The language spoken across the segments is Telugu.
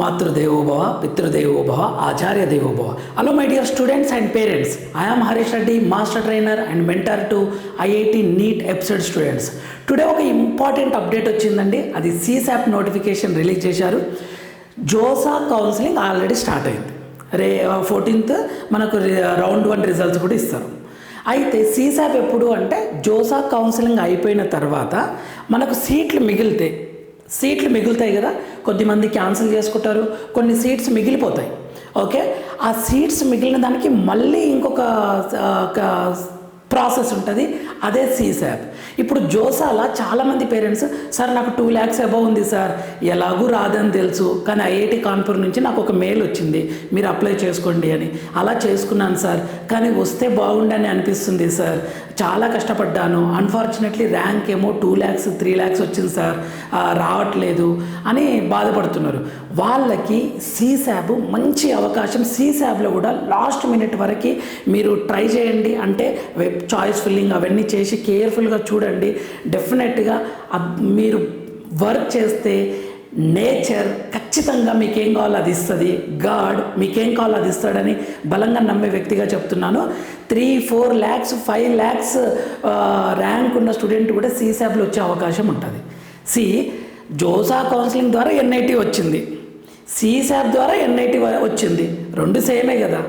మాతృదేవోభవ పితృదేవోభవ ఆచార్య దేవోభవ hello my dear students and parents I'm Harish Reddy master trainer and mentor to IIT NEET episode students today ఒక ఇంపార్టెంట్ అప్డేట్ వచ్చిందండి. అది సీసాప్ నోటిఫికేషన్ రిలీజ్ చేశారు. జోసా కౌన్సిలింగ్ ఆల్రెడీ స్టార్ట్ అయింది. రే ఫోర్టీన్త్ మనకు రౌండ్ వన్ రిజల్ట్స్ కూడా ఇస్తారు. అయితే సీసాప్ ఎప్పుడు అంటే జోసా కౌన్సిలింగ్ అయిపోయిన తర్వాత మనకు సీట్లు మిగిలితే సీట్లు మిగులుతాయి కదా కొద్దిమంది క్యాన్సిల్ చేసుకుంటారు కొన్ని సీట్స్ మిగిలిపోతాయి. ఓకే? ఆ సీట్స్ మిగిలిన దానికి మళ్ళీ ఇంకొక ప్రాసెస్ ఉంటుంది అదే సీసాప్. ఇప్పుడు జోసాల చాలామంది పేరెంట్స్ సార్ నాకు టూ ల్యాక్స్ అబవ్ ఉంది సార్ ఎలాగూ రాదని తెలుసు కానీ ఐఐటి కాన్పూర్ నుంచి నాకు ఒక మెయిల్ వచ్చింది మీరు అప్లై చేసుకోండి అని. అలా చేసుకున్నాను సార్ కానీ వస్తే బాగుండని అనిపిస్తుంది సార్ చాలా కష్టపడ్డాను. అన్ఫార్చునేట్లీ ర్యాంక్ ఏమో టూ ల్యాక్స్ త్రీ ల్యాక్స్ వచ్చింది సార్. రావట్లేదు అని బాధపడుతున్నారు. వాళ్ళకి సీశాబ్ మంచి అవకాశం. సీశాబ్లో కూడా లాస్ట్ మినిట్ వరకు మీరు ట్రై చేయండి. అంటే వెబ్ చాయిస్ ఫిల్లింగ్ అవన్నీ చేసి కేర్ఫుల్గా చూడండి. డెఫినెట్గా మీరు వర్క్ చేస్తే నేచర్ ఖచ్చితంగా మీకేం కావాలో అది ఇస్తుంది. గాడ్ మీకేం కావాలో అది ఇస్తాడని బలంగా నమ్మే వ్యక్తిగా చెప్తున్నాను. Three four lakhs five lakhs rank ఉన్న స్టూడెంట్ కూడా సీసాబ్లో వచ్చే అవకాశం ఉంటుంది. సి జోసా కౌన్సిలింగ్ ద్వారా ఎన్ఐటి వచ్చింది. సీసాబ్ ద్వారా ఎన్ఐటి వచ్చింది. రెండు సేమే కదా.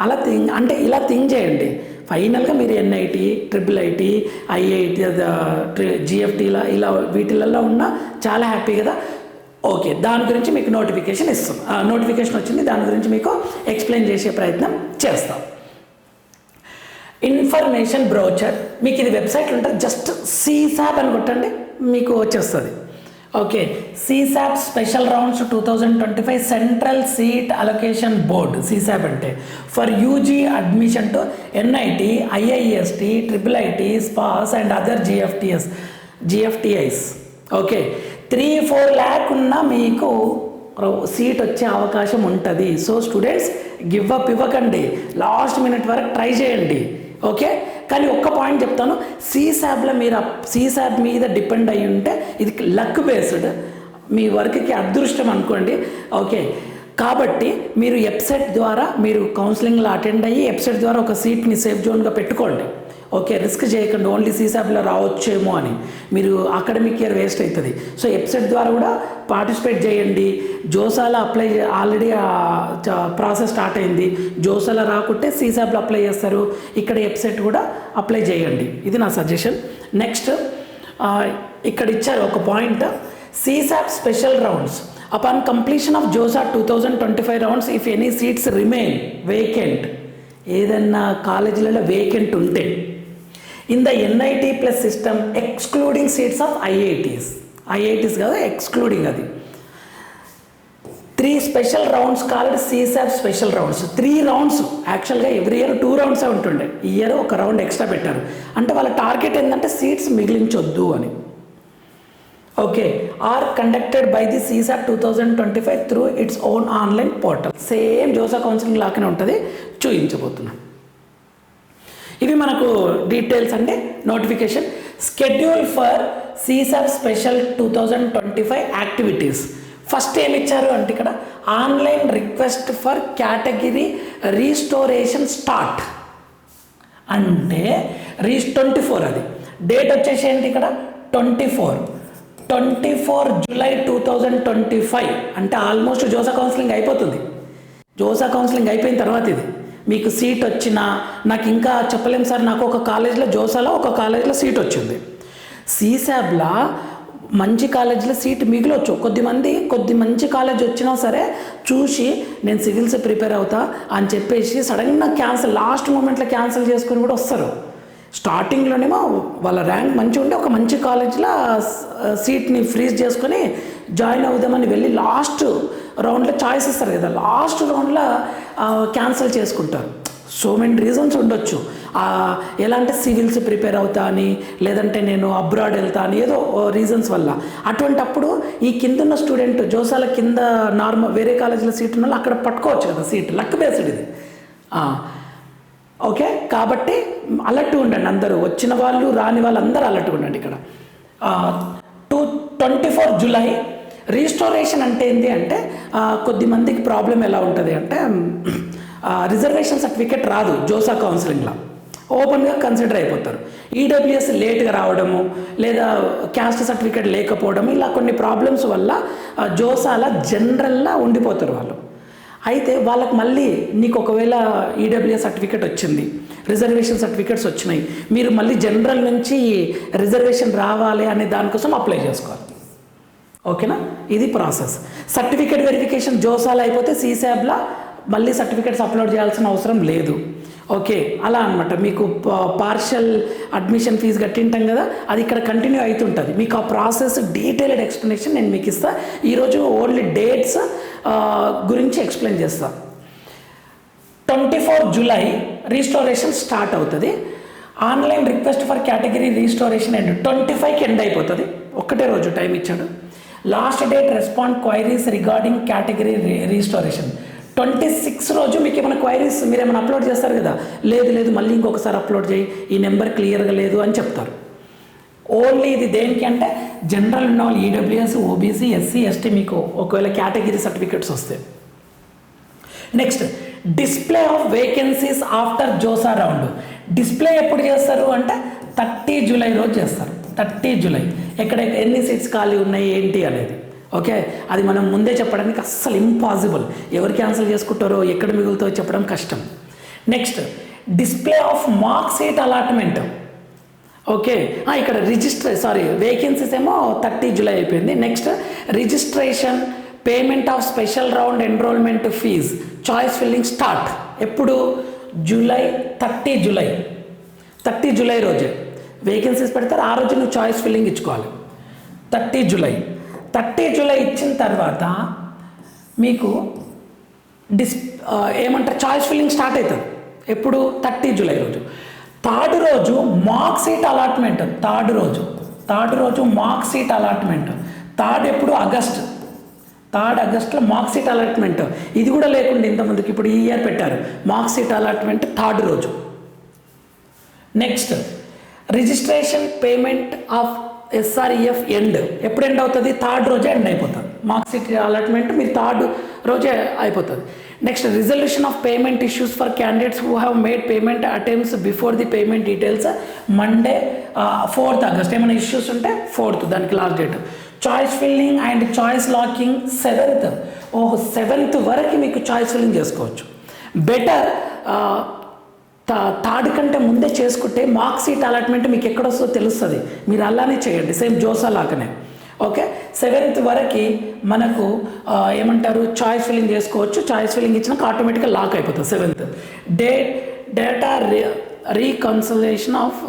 అలా థింక్ అంటే ఇలా థింక్ చేయండి. ఫైనల్గా మీరు ఎన్ఐటి ట్రిపుల్ ఐటి ఐఐటి జిఎఫ్టీలా ఇలా వీటిలలో ఉన్న చాలా హ్యాపీ కదా. ఓకే దాని గురించి మీకు నోటిఫికేషన్ ఇస్తాం నోటిఫికేషన్ వచ్చింది దాని గురించి మీకు ఎక్స్ప్లెయిన్ చేసే ప్రయత్నం చేస్తాం. ఇన్ఫర్మేషన్ బ్రౌచర్ మీకు ఇది వెబ్సైట్ ఉంటుంది జస్ట్ సీసాప్ అని కొట్టండి మీకు వచ్చేస్తుంది. Okay CSAB special rounds two thousand twenty five central seat allocation board CSAB అంటే for UG admission to NIT IIEST triple IT SPAs and other GFTIs GFTIs okay three four lakh ఉన్న మీకు సీట్ వచ్చే అవకాశం ఉంటుంది. సో స్టూడెంట్స్ గివ్ అప్ ఇవ్వకండి. లాస్ట్ మినిట్ వరకు ట్రై చేయండి. ఓకే? కానీ ఒక్క పాయింట్ చెప్తాను. సీసాబ్లో మీరు సీసాబ్ మీద డిపెండ్ అయి ఉంటే ఇది లక్ బేస్డ్. మీ వర్క్కి అదృష్టం అనుకోండి. ఓకే? కాబట్టి మీరు వెబ్సైట్ ద్వారా మీరు కౌన్సిలింగ్లో అటెండ్ అయ్యి వెబ్సైట్ ద్వారా ఒక సీట్ని సేఫ్ జోన్గా పెట్టుకోండి. ఓకే రిస్క్ చేయకండి ఓన్లీ సీసాబ్లో రావచ్చేమో అని. మీరు అకాడమిక్ ఇయర్ వేస్ట్ అవుతుంది సో వెబ్సైట్ ద్వారా కూడా పార్టిసిపేట్ చేయండి. జోసాలో అప్లై ఆల్రెడీ ప్రాసెస్ స్టార్ట్ అయింది. జోసాలో రాకుంటే సీసాప్లో అప్లై చేస్తారు. ఇక్కడ వెబ్సైట్ కూడా అప్లై చేయండి. ఇది నా సజెషన్. నెక్స్ట్ ఇక్కడ ఇచ్చారు ఒక point. CSAB special rounds. Upon completion of JoSAA two thousand twenty five rounds if any seats remain vacant. ఏదన్నా కాలేజీలలో వేకెంట్ ఉంటే. In the NIT plus system excluding seats of IITs IITs కాదు ఎక్స్క్లూడింగ్ అది. Three special rounds called CSAB special rounds three rounds యాక్చువల్గా ఎవ్రీ ఇయర్ టూ రౌండ్సే ఉంటుండే. ఈ ఇయర్ ఒక రౌండ్ ఎక్స్ట్రా పెట్టారు. అంటే వాళ్ళ టార్గెట్ ఏంటంటే సీట్స్ మిగిలించొద్దు అని. Okay are conducted by the CSAB two thousand twenty five through its own online portal same JoSAA counselling లాగానే ఉంటుంది. చూపించబోతున్నాం ఇవి మనకు డీటెయిల్స్ అంటే notification schedule for CSAB special two thousand twenty five activities first ఏమి ఇచ్చారు అంటే ఇక్కడ online request for category restoration start అంటే రీస్ ట్వంటీ ఫోర్ అది. డేట్ వచ్చేసి ఏంటి ఇక్కడ? Twenty four twenty four July two thousand twenty five అంటే ఆల్మోస్ట్ జోసా కౌన్సిలింగ్ అయిపోతుంది. జోసా కౌన్సిలింగ్ అయిపోయిన తర్వాత ఇది. మీకు సీట్ వచ్చినా నాకు ఇంకా చెప్పలేం సార్ నాకు ఒక కాలేజ్లో జోసాలో ఒక కాలేజ్లో సీట్ వచ్చింది. సీసాబ్లా మంచి కాలేజీలో సీట్ మిగిలొచ్చు. కొద్దిమంది కొద్ది మంచి కాలేజ్ వచ్చినా సరే చూసి నేను సివిల్స్ ప్రిపేర్ అవుతా అని చెప్పేసి సడన్గా క్యాన్సిల్ లాస్ట్ మూమెంట్లో క్యాన్సిల్ చేసుకుని కూడా వస్తారు. స్టార్టింగ్లోనేమో వాళ్ళ ర్యాంక్ మంచిగా ఉంటే ఒక మంచి కాలేజ్లో సీట్ని ఫ్రీజ్ చేసుకొని జాయిన్ అవుదామని వెళ్ళి లాస్ట్ రౌండ్లో చాయిస్ ఇస్తారు కదా లాస్ట్ రౌండ్లో క్యాన్సిల్ చేసుకుంటారు. సో మెనీ రీజన్స్ ఉండొచ్చు. ఎలా అంటే సివిల్స్ ప్రిపేర్ అవుతా అని లేదంటే నేను అబ్రాడ్ వెళ్తా అని ఏదో రీజన్స్ వల్ల. అటువంటి అప్పుడు ఈ కింద ఉన్న స్టూడెంట్ జోసాల కింద నార్మల్ వేరే కాలేజీలో సీట్ ఉన్న అక్కడ పట్టుకోవచ్చు కదా సీట్ లక్ బేస్డ్ ఇది. ఓకే కాబట్టి అలర్ట్ ఉండండి అందరూ. వచ్చిన వాళ్ళు రాని వాళ్ళు అందరూ అలర్ట్ ఉండండి ఇక్కడ. Two twenty four July restoration అంటే ఏంటి అంటే కొద్దిమందికి కొద్ది మందికి ప్రాబ్లం ఎలా ఉంటుంది అంటే రిజర్వేషన్ సర్టిఫికేట్ రాదు జోసా కౌన్సిలింగ్లో. ఓపెన్గా కన్సిడర్ అయిపోతారు. ఈడబ్ల్యూఎస్ లేట్గా రావడము లేదా క్యాస్ట్ సర్టిఫికేట్ లేకపోవడం ఇలా కొన్ని ప్రాబ్లమ్స్ వల్ల జోసాల జనరల్లా ఉండిపోతారు వాళ్ళు. అయితే వాళ్ళకి మళ్ళీ నీకు ఒకవేళ ఈడబ్ల్యూఎస్ సర్టిఫికేట్ వచ్చింది రిజర్వేషన్ సర్టిఫికేట్స్ వచ్చినాయి మీరు మళ్ళీ జనరల్ నుంచి రిజర్వేషన్ రావాలి అనే దానికోసం అప్లై చేసుకోవాలి. ఓకేనా? ఇది ప్రాసెస్. సర్టిఫికేట్ వెరిఫికేషన్ జోసాలు అయిపోతే సీసాబ్లా మళ్ళీ సర్టిఫికేట్స్ అప్లోడ్ చేయాల్సిన అవసరం లేదు. ఓకే అలా అనమాట మీకు పార్షల్ అడ్మిషన్ ఫీజు కట్టింటాం కదా అది ఇక్కడ కంటిన్యూ అవుతుంటుంది మీకు ఆ ప్రాసెస్ డీటెయిల్డ్ ఎక్స్ప్లెనేషన్ నేను మీకు ఇస్తా. ఈరోజు ఓన్లీ డేట్స్ గురించి ఎక్స్ప్లెయిన్ చేస్తా. Twenty four July restoration start అవుతుంది. Online request for category restoration end twenty ఫైవ్కి ఎండ్ అయిపోతుంది. ఒక్కటే రోజు టైం ఇచ్చాడు. Last date respond queries regarding category restoration. Twenty six రోజు మీకు ఏమైనా క్వైరీస్ మీరు ఏమైనా అప్లోడ్ చేస్తారు కదా? లేదు లేదు మళ్ళీ ఇంకొకసారి అప్లోడ్ చేయి ఈ నెంబర్ క్లియర్గా లేదు అని చెప్తారు. ఓన్లీ ఇది దేనికి అంటే జనరల్ ఉన్న వాళ్ళు ఈడబ్ల్యూఎస్ ఓబీసీ ఎస్సీ ఎస్టీ మీకు ఒకవేళ కేటగిరీ సర్టిఫికెట్స్ వస్తాయి next display of vacancies after JoSAA round. Display ఎప్పుడు చేస్తారు అంటే థర్టీ జూలై రోజు చేస్తారు. Thirty July. ఎక్కడ ఎన్ని సీట్స్ ఖాళీ ఉన్నాయి ఏంటి అనేది. ఓకే? అది మనం ముందే చెప్పడానికి అస్సలు ఇంపాసిబుల్. ఎవరు క్యాన్సిల్ చేసుకుంటారో ఎక్కడ మిగులుతో చెప్పడం కష్టం. Next display of mock seat allotment. Okay? ఇక్కడ రిజిస్టర్ సారీ వేకెన్సీస్ ఏమో థర్టీ జూలై అయిపోయింది. Next registration payment of special round enrolment fee. Choice filling start. ఎప్పుడు? July thirty July. Thirty July రోజే. వేకెన్సీస్ పెడతారు. ఆ రోజు నువ్వు చాయిస్ ఫిల్లింగ్ ఇచ్చుకోవాలి. Thirty July. థర్టీ జూలై ఇచ్చిన తర్వాత మీకు డిస్ ఏమంటారు? చాయిస్ ఫిల్లింగ్ స్టార్ట్ అవుతుంది. ఎప్పుడు? థర్టీ జూలై రోజు. థర్డ్ రోజు మార్క్ సీట్ అలాట్మెంట్ థర్డ్ రోజు. థర్డ్ రోజు మార్క్ సీట్ అలాట్మెంట్ థర్డ్ ఎప్పుడు? ఆగస్ట్. థర్డ్ ఆగస్ట్లో మార్క్ సీట్ అలాట్మెంట్ ఇది కూడా లేకుండా ఇంతమందికి ఇప్పుడు ఈ ఇయర్ పెట్టారు. మార్క్ సీట్ అలాట్మెంట్ థర్డ్ రోజు. Next registration payment of SREF end. ఎప్పుడు ఎండ్ అవుతుంది? థర్డ్ రోజే ఎండ్ అయిపోతుంది. మార్క్స్ షీట్ అలాట్మెంట్ మీరు థర్డ్ రోజే అయిపోతుంది. Next resolution of payment issues for candidates who have made payment attempts before the payment details Monday fourth August. ఏమైనా ఇష్యూస్ ఉంటే ఫోర్త్ దానికి last date. Choice filling and choice locking seventh. ఓహో సెవెంత్ వరకు మీకు చాయిస్ ఫిల్లింగ్ చేసుకోవచ్చు. బెటర్ థర్డ్ కంటే ముందే చేసుకుంటే మార్క్ సీట్ అలాట్మెంట్ మీకు ఎక్కడ వస్తుందో తెలుస్తుంది. మీరు అలానే చేయండి సేమ్ జోసా లాగానే. ఓకే? సెవెంత్ వరకు మనకు ఏమంటారు చాయిస్ ఫిల్లింగ్ చేసుకోవచ్చు. చాయిస్ ఫిల్లింగ్ ఇచ్చినాక ఆటోమేటిక్గా లాక్ అయిపోతుంది seventh. Day data reconciliation of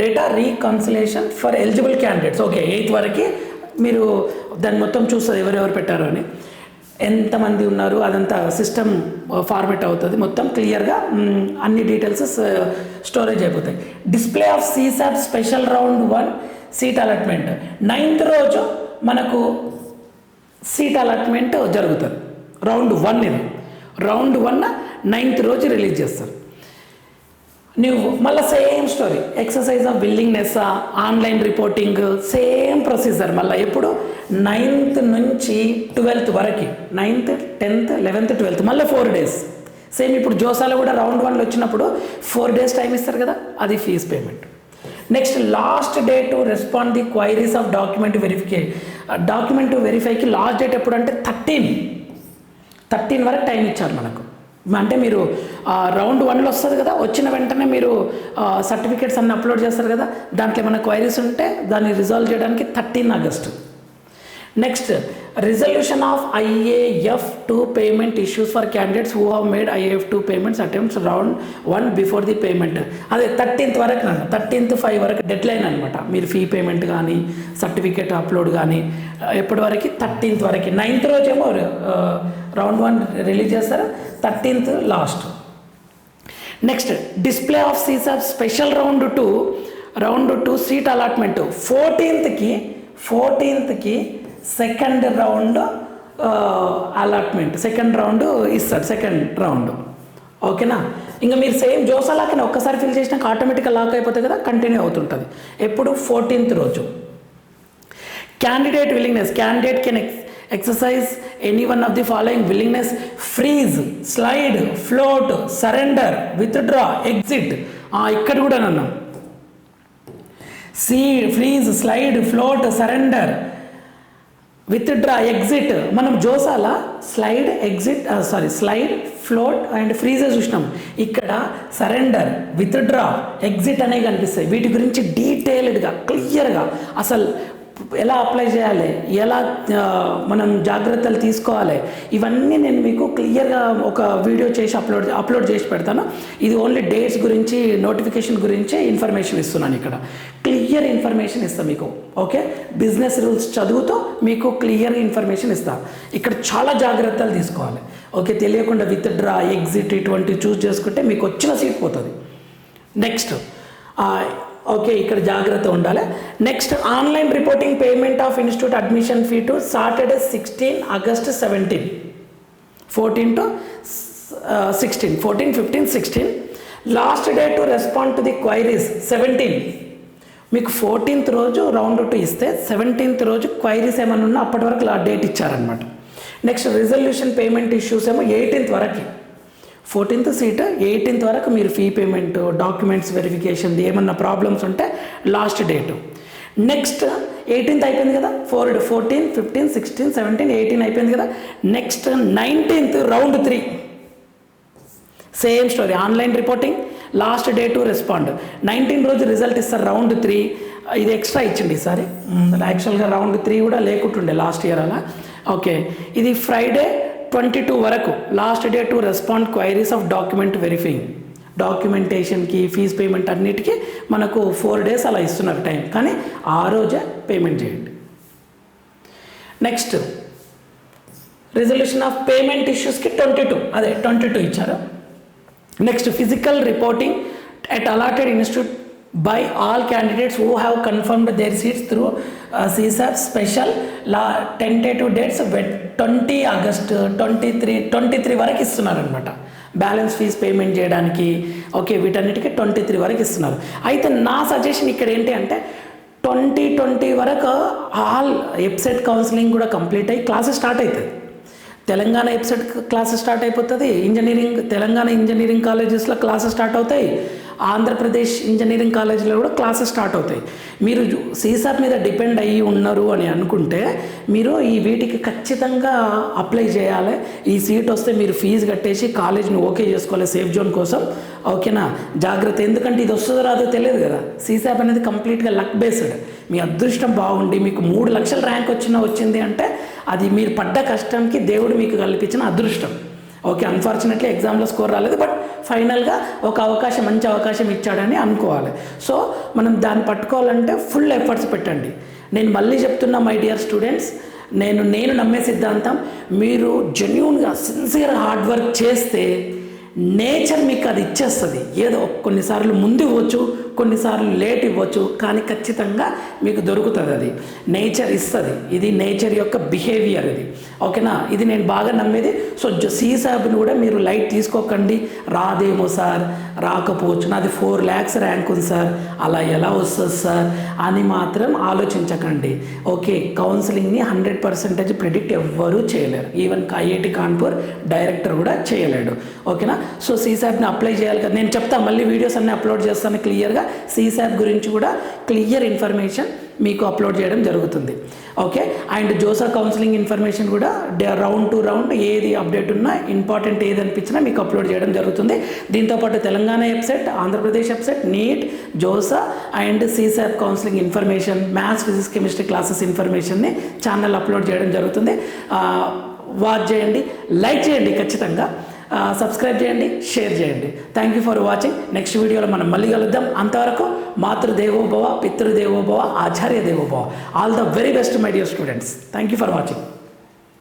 data reconciliation for eligible candidates. Okay eighth వరకు మీరు దాన్ని మొత్తం చూస్తుంది ఎవరెవరు పెట్టారు అని. ఎంతమంది ఉన్నారు అదంతా సిస్టమ్ ఫార్మేట్ అవుతుంది. మొత్తం క్లియర్గా అన్ని డీటెయిల్స్ స్టోరేజ్ అయిపోతాయి. Display of CSAB special round one seat allotment ninth రోజు మనకు సీట్ అలాట్మెంట్ జరుగుతుంది. రౌండ్ వన్ ఇది. రౌండ్ వన్ నైన్త్ రోజు రిలీజ్ చేస్తారు. నువ్వు మళ్ళీ same story exercise of willingness online reporting same procedure మళ్ళీ. ఎప్పుడు? నైన్త్ నుంచి ట్వెల్త్ వరకు. నైన్త్ టెన్త్ లెవెన్త్ ట్వెల్త్ మళ్ళీ ఫోర్ డేస్ సేమ్ ఇప్పుడు జోసాలో కూడా రౌండ్ వన్లో వచ్చినప్పుడు ఫోర్ డేస్ టైం ఇస్తారు కదా అది fee payment next last day to respond the queries of document verification document వెరిఫైకి last date ఎప్పుడు అంటే థర్టీన్ థర్టీన్ వరకు టైం ఇచ్చారు మనకు. అంటే మీరు రౌండ్ వన్లో వస్తుంది కదా వచ్చిన వెంటనే మీరు సర్టిఫికేట్స్ అన్ని అప్లోడ్ చేస్తారు కదా దాంట్లో ఏమైనా క్వైరీస్ ఉంటే దాన్ని రిజాల్వ్ చేయడానికి thirteen August. Next resolution of IAF two payment issues for candidates who have made IAF two payments attempts round one before the payment. అదే థర్టీన్త్ వరకు నన్ను థర్టీన్త్ ఫైవ్ వరకు డెడ్ లైన్ అనమాట మీరు ఫీ పేమెంట్ కానీ సర్టిఫికేట్ అప్లోడ్ కానీ ఎప్పటి వరకు? థర్టీన్త్ వరకు. నైన్త్ రోజేమో రౌండ్ వన్ రిలీజ్ చేస్తారు? Thirteenth last. Next display of seats of special round two round two seat allotment. ఫోర్టీన్త్కి ఫోర్టీన్త్కి second round allotment. Second round ఇస్తారు సెకండ్ రౌండ్. ఓకేనా? ఇంకా మీరు సేమ్ జోసా లాగానే ఒక్కసారి ఫిల్ చేసినాక ఆటోమేటిక్గా లాక్ అయిపోతుంది కదా కంటిన్యూ అవుతుంటుంది. ఎప్పుడు? ఫోర్టీన్త్ రోజు. Candidate willingness candidate can exercise any one of the following willingness. Freeze slide float surrender withdraw exit. ఇక్కడ కూడా నన్ను. See freeze slide float surrender withdraw exit మనం జోసాల? Slide exit sorry slide float and ఫ్రీజే చూసినాం. ఇక్కడ సరెండర్ విత్డ్రా ఎగ్జిట్ అనేవి కనిపిస్తాయి. వీటి గురించి డీటెయిల్డ్గా క్లియర్గా అసలు ఎలా అప్లై చేయాలి? ఎలా మనం జాగ్రత్తలు తీసుకోవాలి? ఇవన్నీ నేను మీకు క్లియర్గా ఒక వీడియో చేసి అప్లోడ్ అప్లోడ్ చేసి పెడతాను. ఇది ఓన్లీ డేట్స్ గురించి నోటిఫికేషన్ గురించి ఇన్ఫర్మేషన్ ఇస్తున్నాను ఇక్కడ. క్లియర్ ఇన్ఫర్మేషన్ ఇస్తాను మీకు ఓకే బిజినెస్ రూల్స్ చదువుతూ మీకు క్లియర్ ఇన్ఫర్మేషన్ ఇస్తాను ఇక్కడ చాలా జాగ్రత్తలు తీసుకోవాలి. ఓకే తెలియకుండా విత్ డ్రా ఎగ్జిట్ ఇటువంటి చూస్ చేసుకుంటే మీకు వచ్చిన సీట్ పోతుంది. నెక్స్ట్ ఓకే ఇక్కడ జాగ్రత్త ఉండాలి. Next online reporting payment of institute admission fee to Saturday sixteen August seventeen fourteen to sixteen fourteen fifteen sixteen last day to respond to the queries seventeen మీకు ఫోర్టీన్త్ రోజు రౌండ్ టు ఇస్తే సెవెంటీన్త్ రోజు క్వైరీస్ ఏమైనా ఉన్నా అప్పటి వరకు ఆ డేట్ ఇచ్చారనమాట నెక్స్ట్ రిజల్యూషన్ పేమెంట్ ఇష్యూస్ ఏమో ఎయిటీన్త్ వరకు. ఫోర్టీన్త్ సీట్ ఎయిటీన్త్ వరకు మీరు ఫీ పేమెంట్ డాక్యుమెంట్స్ వెరిఫికేషన్ ఏమన్నా ప్రాబ్లమ్స్ ఉంటే లాస్ట్ డేటు నెక్స్ట్ ఎయిటీన్త్ అయిపోయింది కదా? Four fourteen fifteen sixteen seventeen eighteen అయిపోయింది కదా? Next nineteenth round three same story online reporting last day to respond nineteen రోజు రిజల్ట్ ఇస్తారు రౌండ్ త్రీ ఇది ఎక్స్ట్రా ఇచ్చింది ఈసారి యాక్చువల్గా రౌండ్ త్రీ కూడా లేకుంటుండే లాస్ట్ ఇయర్ అలా. ఓకే ఇది ఫ్రైడే ట్వంటీ టూ వరకు last day to respond queries of document verifying డాక్యుమెంటేషన్కి fees payment అన్నిటికీ మనకు ఫోర్ డేస్ అలా ఇస్తున్నారు టైం కానీ ఆ రోజే పేమెంట్ చేయండి. నెక్స్ట్ రిజల్యూషన్ ఆఫ్ పేమెంట్ ఇష్యూస్కి ట్వంటీ టూ అదే ట్వంటీ టూ ఇచ్చారు. Next physical reporting at allotted institute by all candidates who have confirmed their seats through CSAB special law tentative dates twenty August twenty three twenty three వరకు ఇస్తున్నారనమాట బ్యాలెన్స్ ఫీజ్ పేమెంట్ చేయడానికి ఓకే వీటన్నిటికీ ట్వంటీ త్రీ వరకు ఇస్తున్నారు. అయితే నా సజెషన్ ఇక్కడ ఏంటి అంటే ట్వంటీ ట్వంటీ వరకు ఆల్ వెబ్సైట్ కౌన్సిలింగ్ కూడా కంప్లీట్ అయ్యి క్లాసెస్ స్టార్ట్ అవుతుంది తెలంగాణ వెబ్సైట్ క్లాసెస్ స్టార్ట్ అయిపోతుంది ఇంజనీరింగ్ తెలంగాణ ఇంజనీరింగ్ కాలేజెస్లో క్లాసెస్ స్టార్ట్ అవుతాయి. ఆంధ్రప్రదేశ్ ఇంజనీరింగ్ కాలేజీలో కూడా క్లాసెస్ స్టార్ట్ అవుతాయి. మీరు సీసాప్ మీద డిపెండ్ అయ్యి ఉన్నారు అని అనుకుంటే మీరు ఈ వీటికి ఖచ్చితంగా అప్లై చేయాలి. ఈ సీట్ వస్తే మీరు ఫీజు కట్టేసి కాలేజ్ని ఓకే చేసుకోవాలి సేఫ్ జోన్ కోసం. ఓకేనా? జాగ్రత్త. ఎందుకంటే ఇది వస్తుందో రాదో తెలియదు కదా. సీసాప్ అనేది కంప్లీట్గా లక్ బేస్డ్. మీ అదృష్టం బాగుండి మీకు మూడు లక్షల ర్యాంక్ వచ్చినా వచ్చింది అంటే అది మీరు పడ్డ కష్టంకి దేవుడు మీకు కల్పించిన అదృష్టం. ఓకే అన్ఫార్చునేట్లీ ఎగ్జామ్లో స్కోర్ రాలేదు బట్ ఫైనల్గా ఒక అవకాశం మంచి అవకాశం ఇచ్చాడని అనుకోవాలి. సో మనం దాన్ని పట్టుకోవాలంటే ఫుల్ ఎఫర్ట్స్ పెట్టండి. నేను మళ్ళీ చెప్తున్నా మై డియర్ స్టూడెంట్స్ నేను నేను నమ్మే సిద్ధాంతం మీరు జెన్యున్గా సిన్సియర్ హార్డ్ వర్క్ చేస్తే నేచర్ మీకు అది ఇచ్చేస్తుంది. ఏదో కొన్నిసార్లు ముందు ఇవ్వచ్చు కొన్నిసార్లు లేట్ ఇవ్వచ్చు కానీ ఖచ్చితంగా మీకు దొరుకుతుంది అది. నేచర్ ఇస్తుంది. ఇది నేచర్ యొక్క బిహేవియర్ ఇది. ఓకేనా ఇది నేను బాగా నమ్మేది. సో సీసాబ్ని కూడా మీరు లైట్ తీసుకోకండి. రాదేమో సార్ రాకపోవచ్చు. నాది ఫోర్ ల్యాక్స్ ర్యాంక్ ఉంది సార్ అలా ఎలా వస్తుంది సార్ అని మాత్రం ఆలోచించకండి. ఓకే కౌన్సిలింగ్ని హండ్రెడ్ పర్సెంటేజ్ ప్రిడిక్ట్ ఎవ్వరూ చేయలేరు. ఈవెన్ ఐఐటి కాన్పూర్ డైరెక్టర్ కూడా చేయలేడు. ఓకేనా సో సీసాబ్ని అప్లై చేయాలి కదా. నేను చెప్తాను మళ్ళీ వీడియోస్ అన్నీ అప్లోడ్ చేస్తాను క్లియర్గా సీసాప్ గురించి కూడా క్లియర్ ఇన్ఫర్మేషన్ మీకు అప్లోడ్ చేయడం జరుగుతుంది. Okay? And JoSAA counselling information కూడా రౌండ్ టు రౌండ్ ఏది అప్డేట్ ఉన్నా ఇంపార్టెంట్ ఏది అనిపించినా మీకు అప్లోడ్ చేయడం జరుగుతుంది. దీంతోపాటు Telangana website Andhra Pradesh website NEET JoSAA and CSAB counselling information maths physics chemistry classes ఇన్ఫర్మేషన్ని ఛానల్ అప్లోడ్ చేయడం జరుగుతుంది. వాచ్ చేయండి లైక్ చేయండి ఖచ్చితంగా. సబ్స్క్రైబ్ చేయండి షేర్ చేయండి. Thank you for watching next వీడియోలో మనం మళ్ళీ కలుద్దాం. అంతవరకు మాతృదేవోభవ పితృదేవోభవ ఆచార్య దేవోభవ all the very best my dear students thank you for watching